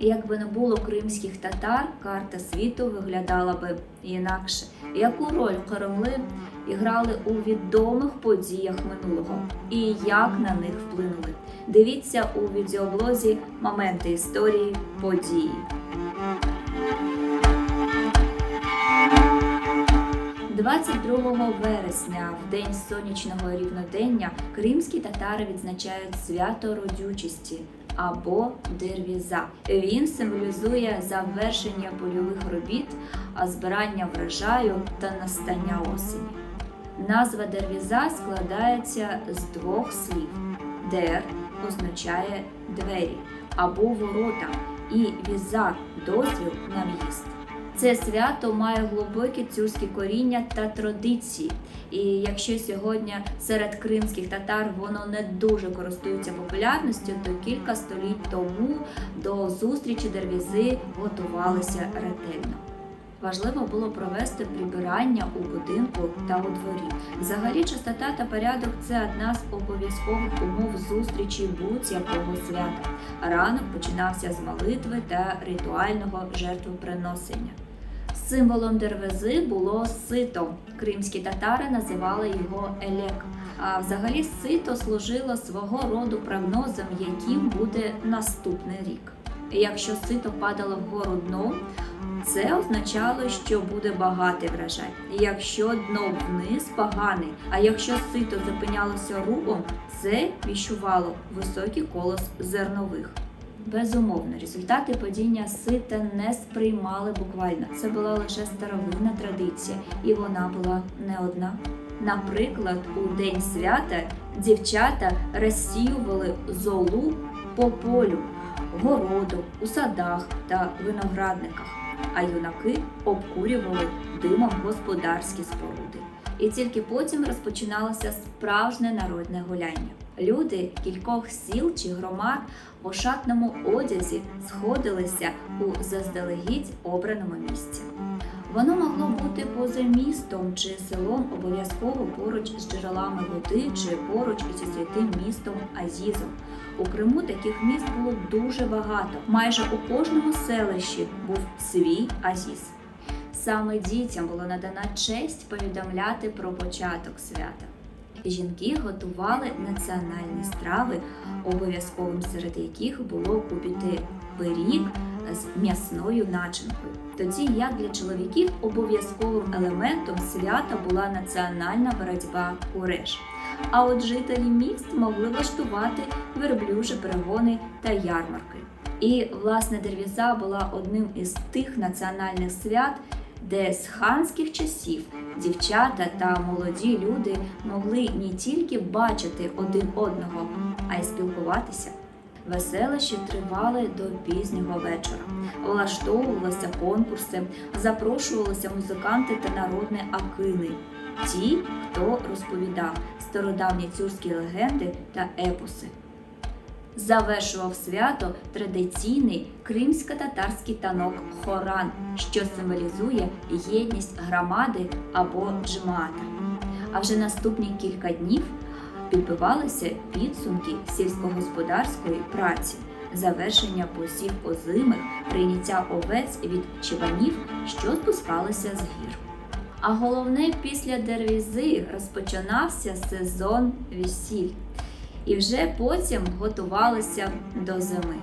Якби не було кримських татар, карта світу виглядала би інакше. Яку роль Кремли грали у відомих подіях минулого і як на них вплинули? Дивіться у відеоблозі Моменти історії події. 22 вересня, в день сонячного рівнодення, кримські татари відзначають свято родючості або дервіза. Він символізує завершення польових робіт, збирання врожаю та настання осені. Назва дервіза складається з двох слів: дер означає двері або ворота, і віза дозвіл на в'їзд. Це свято має глибокі тюркські коріння та традиції. І якщо сьогодні серед кримських татар воно не дуже користується популярністю, то кілька століть тому до зустрічі дервізи готувалися ретельно. Важливо було провести прибирання у будинку та у дворі. Взагалі, чистота та порядок це одна з обов'язкових умов зустрічі будь-якого свята. Ранок починався з молитви та ритуального жертвоприносення. Символом дервези було сито. Кримські татари називали його елек. А взагалі сито служило свого роду прогнозом, яким буде наступний рік. Якщо сито падало вгору дном, це означало, що буде багатий врожай. Якщо дно вниз поганий, а якщо сито зупинялося рубом, це віщувало високий колос зернових. Безумовно, результати падіння сита не сприймали буквально. Це була лише старовинна традиція, і вона була не одна. Наприклад, у день свята дівчата розсіювали золу по полю, городу, у садах та виноградниках, а юнаки обкурювали димом господарські споруди. І тільки потім розпочиналося справжнє народне гуляння. Люди кількох сіл чи громад у шатному одязі сходилися у заздалегідь обраному місці. Воно могло бути поза містом чи селом, обов'язково поруч з джерелами води чи поруч із святим містом Азізом. У Криму таких міст було дуже багато. Майже у кожному селищі був свій Азіз. Саме дітям було надана честь повідомляти про початок свята. Жінки готували національні страви, обов'язковим серед яких було купити пиріг з м'ясною начинкою. Тоді як для чоловіків обов'язковим елементом свята була національна боротьба куреш. А от жителі міст могли влаштувати верблюжі перегони та ярмарки. І власне дервіза була одним із тих національних свят, де з ханських часів дівчата та молоді люди могли не тільки бачити один одного, а й спілкуватися. Веселищі тривали до пізнього вечора. Влаштовувалися конкурси, запрошувалися музиканти та народні акини, ті, хто розповідав стародавні тюркські легенди та епоси. Завершував свято традиційний кримсько-татарський танок хоран, що символізує єдність громади або джмаата. А вже наступні кілька днів підбивалися підсумки сільськогосподарської праці, завершення посів озимих, прийняття овець від чебанів, що спускалися з гір. А головне, після дервізи розпочинався сезон весіль і вже потім готувалися до зими.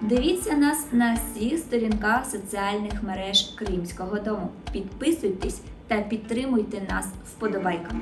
Дивіться нас на всіх сторінках соціальних мереж Кримського дому. Підписуйтесь та підтримуйте нас вподобайками.